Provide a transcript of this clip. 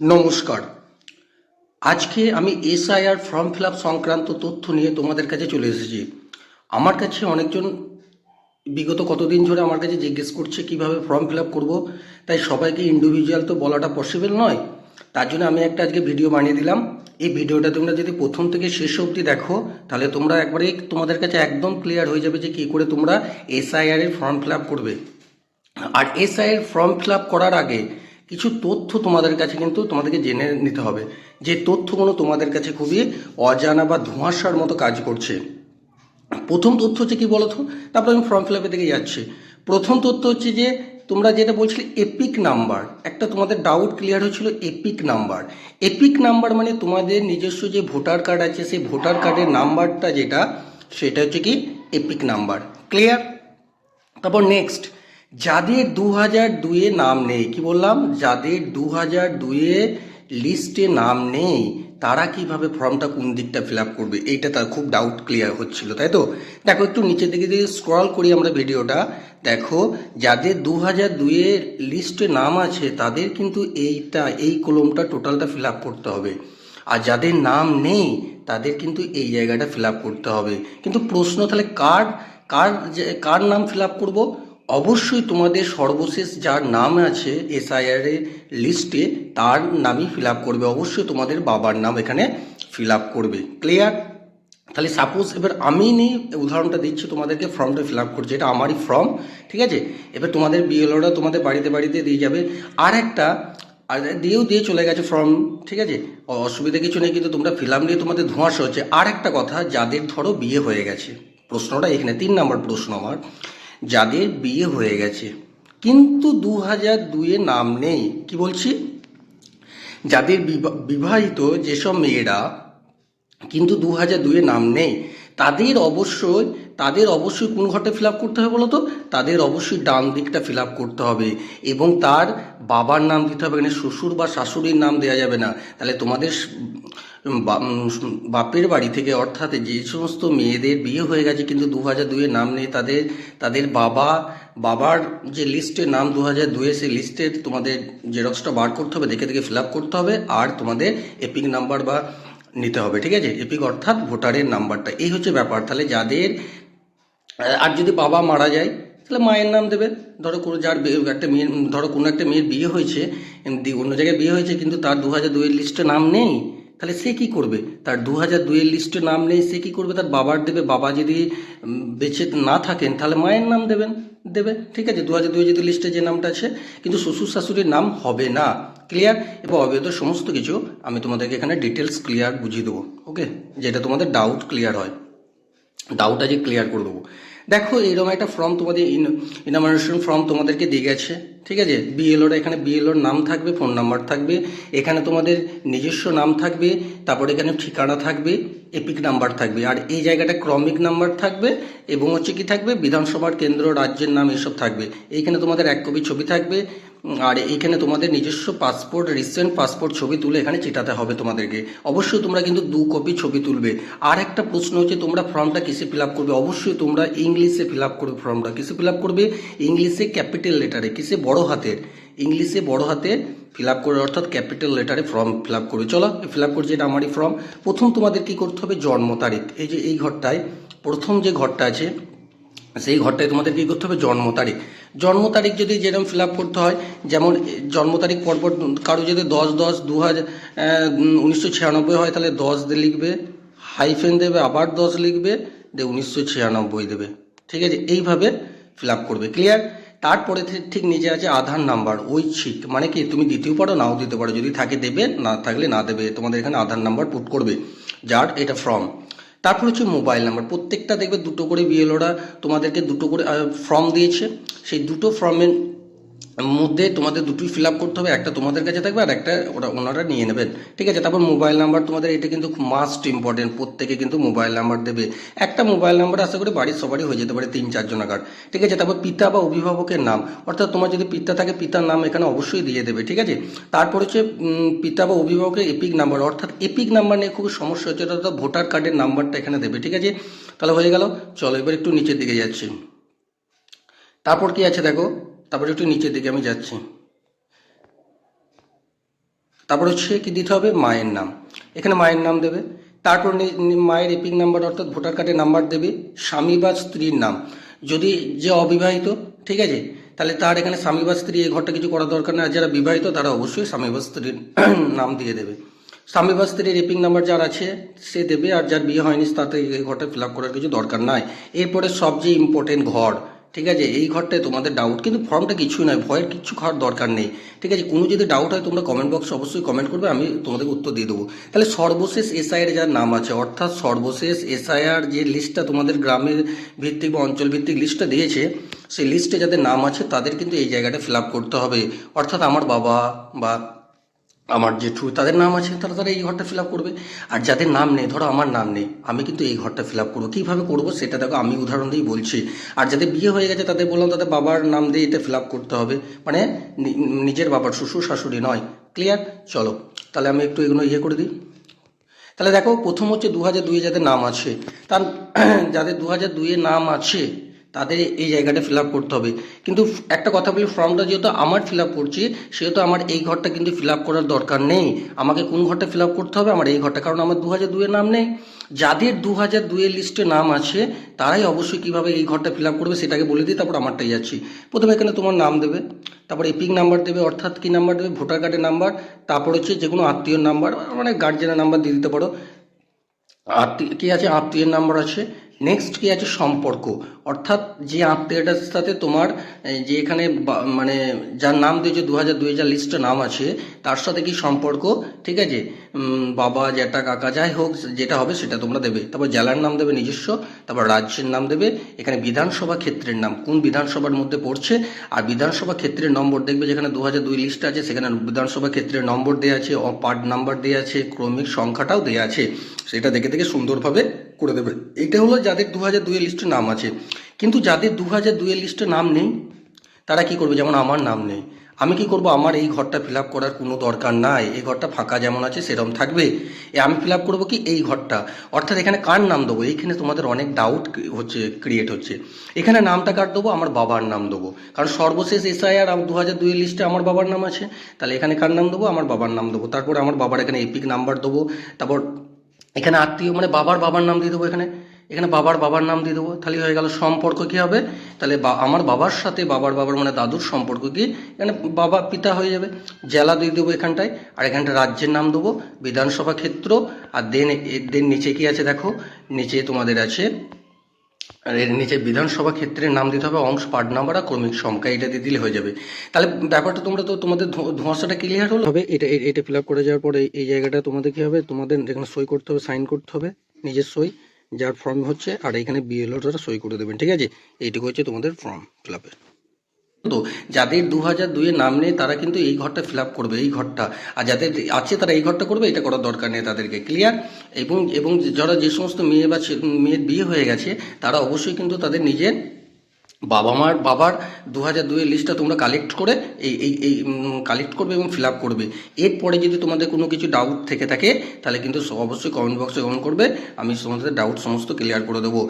নমস্কার। আজকে আমি এসআইআর ফর্ম ফিল আপ সংক্রান্ত তথ্য নিয়ে তোমাদের কাছে চলে এসেছি। আমার কাছে অনেকজন, বিগত কতদিন ধরে আমার কাছে জিজ্ঞেস করছে কীভাবে ফর্ম ফিল আপ করব, তাই সবাইকে ইন্ডিভিজুয়াল তো বলাটা পসিবল নয়, তার জন্য আমি একটা আজকে ভিডিও বানিয়ে দিলাম। এই ভিডিওটা তোমরা যদি প্রথম থেকে শেষ অবধি দেখো, তাহলে তোমরা একবারে তোমাদের কাছে একদম ক্লিয়ার হয়ে যাবে যে কী করে তোমরা এসআইআর এর ফর্ম ফিল আপ করবে। আর এসআই এর ফর্ম ফিল আপ করার আগে কিছু তথ্য তোমাদের কাছে কিন্তু তোমাদেরকে জেনে নিতে হবে। যে তথ্যগুলো তোমাদের কাছে খুবই অজানা বা ধোঁয়াশার মতো কাজ করছে। প্রথম তথ্য হচ্ছে কি বলো তো তারপর আমি ফর্ম ফিল আপের দিকে যাচ্ছি। প্রথম তথ্য হচ্ছে যে, তোমরা যেটা বলছিলে এপিক নাম্বার একটা তোমাদের ডাউট ক্লিয়ার হয়েছিল এপিক নাম্বার এপিক নাম্বার মানে তোমাদের নিজস্ব যে ভোটার কার্ড আছে, সেই ভোটার কার্ডের নাম্বারটা যেটা, সেটা হচ্ছে কি এপিক নাম্বার ক্লিয়ার তারপর নেক্সট যাদের দু হাজার দুয়ে নাম নেই, কি বললাম? যাদের দু হাজার দুয়ে লিস্টে নাম নেই, তারা কীভাবে ফর্মটা কোন দিকটা ফিল আপ করবে? এইটা তার খুব ডাউট ক্লিয়ার হচ্ছিল, তাই তো? দেখো, একটু নিচের দিকে যদি স্ক্রল করি আমরা ভিডিওটা দেখো, যাদের দু হাজার দুয়ে লিস্টে নাম আছে, তাদের কিন্তু এইটা, এই কলমটা টোটালটা ফিল আপ করতে হবে। আর যাদের নাম নেই, তাদের কিন্তু এই জায়গাটা ফিল আপ করতে হবে। কিন্তু প্রশ্ন তাহলে কার কার কার নাম ফিল আপ করব? অবশ্যই তোমাদের সর্বশেষ যার নাম আছে এসআইআর এর লিস্টে তার নামই ফিল করবে। অবশ্যই তোমাদের বাবার নাম এখানে ফিল করবে। ক্লিয়ার তাহলে সাপোজ এবার আমি নিই উদাহরণটা দিচ্ছি, তোমাদেরকে ফর্মটা ফিল আপ করছি। এটা আমারই ফর্ম ঠিক আছে? এবার তোমাদের বিএলওরা তোমাদের বাড়িতে বাড়িতে দিয়ে যাবে। আর একটা, আর দিয়েও দিয়ে চলে গেছে ফর্ম ঠিক আছে? অসুবিধা কিছু নেই, কিন্তু তোমরা ফিল আপ নিয়ে তোমাদের ধোঁয়াশা হচ্ছে। আর একটা কথা, যাদের ধরো বিয়ে হয়ে গেছে, প্রশ্নটা এখানে, তিন নম্বর প্রশ্ন আমার। যাদের বিয়ে হয়ে গেছে। কিন্তু দু হাজার দুয়ে নাম নেই। কি বলছি? যাদের বিবা- বিবাহিত যেসব মেয়েরা, কিন্তু দু হাজার দুয়ে নাম নেই, তাদের অবশ্যই তাদের অবশ্যই কোন ঘরটা ফিল করতে হবে বলো তো তাদের অবশ্যই ডান দিকটা ফিল করতে হবে এবং তার বাবার নাম দিতে হবে এখানে। শ্বশুর বা শাশুড়ির নাম দেওয়া যাবে না। তাহলে তোমাদের বাপের বাড়ি থেকে অর্থাৎ যে সমস্ত মেয়েদের বিয়ে হয়ে গেছে কিন্তু দু হাজার দুয়ে নাম নেই, তাদের তাদের বাবা, বাবার যে লিস্টের নাম দু হাজার দুয়ে সেই লিস্টের তোমাদের জেরক্সটা বার করতে হবে, দেখে দেখে ফিল করতে হবে আর তোমাদের এপিক নাম্বার বা নিতে হবে, ঠিক আছে? এপিক অর্থাৎ ভোটারের নাম্বারটা। এই হচ্ছে ব্যাপার। তাহলে যাদের আর যদি বাবা মারা যায়, তাহলে মায়ের নাম দেবে। ধরো কোনো যার একটা মেয়ের ধরো কোনো একটা মেয়ের বিয়ে হয়েছে অন্য জায়গায় বিয়ে হয়েছে, কিন্তু তার দু হাজার দুইয়ের লিস্টে নাম নেই, তাহলে সে কি করবে? তার দু হাজার দুইয়ের লিস্টে নাম নেই, সে কি করবে? তার বাবার দেবে। বাবা যদি বেঁচে না থাকেন, তাহলে মায়ের নাম দেবেন, দেবে। ঠিক আছে দু হাজার দুই যদি লিস্টে যে নামটা আছে, কিন্তু শ্বশুর শাশুড়ির নাম হবে না। ক্লিয়ার এবং অবৈধ সমস্ত কিছু আমি তোমাদেরকে এখানে ডিটেলস ক্লিয়ার বুঝিয়ে দেবো ওকে যেটা তোমাদের ডাউট ক্লিয়ার হয়। ডাউট আজকে ক্লিয়ার করে দেবো। দেখো, এরকম একটা ফর্ম তোমাদের ইনামারেশন ফর্ম তোমাদেরকে দিয়ে গেছে, ঠিক আছে? বিএলওর এখানে বিএলওর নাম থাকবে ফোন নাম্বার থাকবে, এখানে তোমাদের নিজস্ব নাম থাকবে, তারপর এখানে ঠিকানা থাকবে এপিক নাম্বার থাকবে, আর এই জায়গাটা ক্রমিক নাম্বার থাকবে, এবং হচ্ছে কি থাকবে? বিধানসভার কেন্দ্র, রাজ্যের নাম এসব থাকবে, এইখানে তোমাদের এক কপি ছবি থাকবে আর এইখানে তোমাদের নিজস্ব পাসপোর্ট রিসেন্ট পাসপোর্ট ছবি তুলে এখানে চিটাতে হবে তোমাদেরকে। অবশ্যই তোমরা কিন্তু দু কপি ছবি তুলবে। আর একটা প্রশ্ন হচ্ছে, তোমরা ফর্মটা কিসে ফিল আপ করবে? অবশ্যই তোমরা ইংলিশে ফিল আপ করবে ফর্মটা কিসে ফিল আপ করবে? ইংলিশে ক্যাপিটাল লেটারে কিসে বড় হাতের। ইংলিশে বড় হাতে ফিল আপ করে, অর্থাৎ ক্যাপিটাল লেটারে ফর্ম ফিল আপ করবে। চলো ফিল আপ করছি এটা আমারই ফর্ম প্রথম তোমাদের কি করতে হবে? জন্ম তারিখ। এই যে, এই ঘরটায়, প্রথম যে ঘরটা আছে, সেই ঘরটায় তোমাদের কী করতে হবে? জন্ম তারিখ। জন্ম তারিখ যদি যেরকম ফিল আপ করতে হয়, যেমন জন্ম তারিখ পরপর কারও যদি দশ দশ দু হাজার উনিশশো ছিয়ানব্বই হয়, তাহলে দশ লিখবে হাইফেন দেবে, আবার দশ লিখবে দিয়ে উনিশশো ছিয়ানব্বই দেবে। ঠিক আছে? এইভাবে ফিল করবে। ক্লিয়ার তারপরে ঠিক নিচে আছে আধার নাম্বার ঐচ্ছিক মানে কি, তুমি দিতেও পারো নাও দিতে পারো। যদি থাকে দেবে, না থাকলে না দেবে। তোমাদের এখানে আধার নাম্বার পুট করবে, যার এটা ফর্ম তারপর হচ্ছে মোবাইল নাম্বার প্রত্যেকটা দেখবে দুটো করে বিএলওরা তোমাদেরকে দুটো করে ফর্ম দিয়েছে। সেই দুটো ফর্মের মধ্যে তোমাদের দুটোই ফিল আপ করতে হবে, একটা তোমাদের কাছে থাকবে আর একটা ওরা, ওনারা নিয়ে নেবেন ঠিক আছে, তারপর মোবাইল নাম্বার তোমাদের এটা কিন্তু মাস্ট ইম্পর্টেন্ট প্রত্যেকে কিন্তু মোবাইল নাম্বার দেবে। একটা মোবাইল নাম্বার আশা করি বাড়ির সবারই হয়ে যেতে পারে তিন চারজন আকার ঠিক আছে, তারপর পিতা বা অভিভাবকের নাম। অর্থাৎ তোমার যদি পিতা থাকে, পিতার নাম এখানে অবশ্যই দিয়ে দেবে, ঠিক আছে? তারপর হচ্ছে পিতা বা অভিভাবকের এপিক নাম্বার অর্থাৎ এপিক নাম্বার নিয়ে খুব সমস্যা হচ্ছে, অর্থাৎ ভোটার কার্ডের নাম্বারটা এখানে দেবে, ঠিক আছে? তাহলে হয়ে গেল, চলো এবার একটু নিচের দিকে যাচ্ছি। তারপর কি আছে দেখো? তারপর একটু নিচের দিকে আমি যাচ্ছি। তারপর হচ্ছে কি দিতে হবে মায়ের নাম। এখানে মায়ের নাম দেবে। তারপর নি- নি- মায়ের এপিক নাম্বার অর্থাৎ ভোটার কার্ডের নাম্বার দেবে স্বামী বা স্ত্রীর নাম। যদি যে অবিবাহিত, ঠিক আছে? তাহলে তার এখানে স্বামী বা স্ত্রী এই ঘরটা কিছু করার দরকার আর যারা বিবাহিত, তারা অবশ্যই স্বামী বা স্ত্রীর নাম দিয়ে দেবে। স্বামী বা স্ত্রীর রেপিং নাম্বার যার আছে, সে দেবে। আর যার বিয়ে হয়নি, তাতে এই ঘরটা ফিল আপ করার কিছু দরকার নাই। এরপরে সবচেয়ে ইম্পর্টেন্ট ঘর। ঠিক আছে? এই ঘরটায় তোমাদের ডাউট কিন্তু ফর্মটা কিছুই নয়, ভয়ের কিছু খাওয়ার দরকার নেই। ঠিক আছে? কোনো যদি ডাউট হয়, তোমরা কমেন্ট বক্সে অবশ্যই কমেন্ট করবে, আমি তোমাদের উত্তর দিয়ে দেবো। তাহলে সর্বশেষ এসআইয়ের যার নাম আছে, অর্থাৎ সর্বশেষ এসআইআর যে লিস্টটা তোমাদের গ্রামের ভিত্তিক বা অঞ্চল ভিত্তিক লিস্টটা দিয়েছে, সেই লিস্টে যাদের নাম আছে, তাদের কিন্তু এই জায়গাটা ফিল আপ করতে হবে। অর্থাৎ আমার বাবা বা আমার জেঠু তাদের নাম আছে, তারা তারা এই ঘরটা ফিল আপ করবে। আর যাদের নাম নেই, ধরো আমার নাম নেই, আমি কিন্তু এই ঘরটা ফিল আপ করব। কীভাবে করব সেটা দেখো, আমি উদাহরণ দিয়েই বলছি। আর যাদের বিয়ে হয়ে গেছে, তাদের বললাম, তাদের বাবার নাম দিয়ে এটা ফিল আপ করতে হবে। মানে নিজের বাবার, শ্বশুর শাশুড়ি নয়। ক্লিয়ার চলো, তাহলে আমি একটু এগুলো ইয়ে করে দিই। তাহলে দেখো, প্রথম হচ্ছে দু হাজার দুইয়ে যাদের নাম আছে, তার যাদের দু হাজার দুইয়ে নাম আছে তাদের এই জায়গাটা ফিল করতে হবে। কিন্তু একটা কথা বলি ফর্মটা যেহেতু আমার ফিল আপ করছি, সেহেতু আমার এই ঘরটা কিন্তু ফিল করার দরকার নেই। আমাকে কোন ঘরটা ফিল করতে হবে? আমার এই ঘরটা, কারণ আমার দু হাজার দুয়ের নাম নেই। যাদের দু হাজার দুইয়ের লিস্টে নাম আছে, তারাই অবশ্যই কীভাবে এই ঘরটা ফিল করবে সেটাকে বলে দিই তারপর আমারটাই যাচ্ছি। প্রথমে এখানে তোমার নাম দেবে, তারপর এপিক নাম্বার দেবে, অর্থাৎ কী নাম্বার দেবে? ভোটার কার্ডের নাম্বার তারপর হচ্ছে যে কোনো আত্মীয়র নাম্বার মানে গার্জেনের নাম্বার দিয়ে দিতে পারো। আত্মীয়, কি আছে? আত্মীয়ের নাম্বার আছে। নেক্সট কি আছে? সম্পর্ক। অর্থাৎ যে আত্মীয়টার সাথে তোমার যে এখানে মানে যার নাম দিয়েছে দু হাজার দুই হাজার লিস্টে নাম আছে, তার সাথে কি সম্পর্ক? ঠিক আছে? বাবা, জ্যাঠা, কাকা, যাই হোক, যেটা হবে সেটা তোমরা দেবে। তারপর জেলার নাম দেবে নিজস্ব, তারপর রাজ্যের নাম দেবে। এখানে বিধানসভা ক্ষেত্রের নাম, কোন বিধানসভার মধ্যে পড়ছে? আর বিধানসভা ক্ষেত্রের নম্বর দেখবে যেখানে দু হাজার দুই লিস্ট আছে, সেখানে বিধানসভা ক্ষেত্রের নম্বর দেওয়া আছে পার্ট নাম্বার দেওয়া আছে, ক্রমিক সংখ্যাটাও দেওয়া আছে। সেটা দেখে দেখে সুন্দরভাবে করে দেবে এটা হলো যাদের দু হাজার দুইয়ের লিস্টে নাম আছে। কিন্তু যাদের দু হাজার দুইয়ের লিস্টে নাম নেই, তারা কি করবে? যেমন আমার নাম নেই। আমি কি করব? আমার এই ঘরটা ফিল আপ করার কোনো দরকার নাই। এই ঘরটা ফাঁকা যেমন আছে সেরকম থাকবে। এ আমি ফিল আপ করব কি? এই ঘরটা। অর্থাৎ এখানে কার নাম দেবো? এইখানে তোমাদের অনেক ডাউট হচ্ছে ক্রিয়েট হচ্ছে। এখানে নামটা কার দেবো? আমার বাবার নাম দেবো। কারণ সর্বশেষ এসআইআর দু হাজার দুইয়ের লিস্টে আমার বাবার নাম আছে। তাহলে এখানে কার নাম দেবো? আমার বাবার নাম দেবো। তারপরে আমার বাবার এখানে এপিক নাম্বার দেবো। তারপর এখানে আত্মীয় মানে বাবার বাবার নাম দিয়ে দেবো এখানে। এখানে বাবার বাবার নাম দিয়ে দেবো। তাহলে হয়ে গেল সম্পর্ক কী হবে? তাহলে আমার বাবার সাথে বাবার বাবার মানে দাদুর সম্পর্ক কি? এখানে বাবা পিতা হয়ে যাবে। জেলা দিয়ে দেবো এখানটায়। আর এখানটা রাজ্যের নাম দেবো। বিধানসভা ক্ষেত্র। আর দেন দেন নিচে কি আছে দেখো? নিচে তোমাদের আছে আর এর নিচে বিধানসভা ক্ষেত্রের নাম দিতে হবে অংশ, পার্ট নাম্বার আর ক্রমিক সংখ্যা। এটা দিয়ে দিলে হয়ে যাবে। তাহলে ব্যাপারটা তোমরা তো তোমাদের ধোঁয়াশাটা ক্লিয়ার হলো? হবে, এটা এটা ফিল আপ করে যাওয়ার পরে এই জায়গাটা তোমাদের কি হবে? তোমাদের এখানে সই করতে হবে সাইন করতে হবে, নিজের সই, যার ফর্ম হচ্ছে, আর এখানে বিএলওটা সই করে দেবেন। ঠিক আছে? এইটুকু হচ্ছে তোমাদের ফর্ম ফিল আপের তো যাদের দু হাজার দুইয়ের নাম নেই, তারা কিন্তু এই ঘরটা ফিল আপ করবে, এই ঘরটা। আর যাদের আছে, তারা এই ঘরটা করবে, এটা করার দরকার নেই তাদেরকে ক্লিয়ার এবং এবং যারা যে সমস্ত মেয়ে বা মেয়ের বিয়ে হয়ে গেছে, তারা অবশ্যই কিন্তু তাদের নিজের বাবা মার বাবার দু হাজার দুইয়ের লিস্টটা তোমরা কালেক্ট করে, এই এই এই কালেক্ট করবে এবং ফিল আপ করবে। এরপরে যদি তোমাদের কোনো কিছু ডাউট থেকে থাকে, তাহলে কিন্তু অবশ্যই কমেন্ট বক্সে কমেন্ট করবে, আমি তোমাদের ডাউট সমস্ত ক্লিয়ার করে দেবো।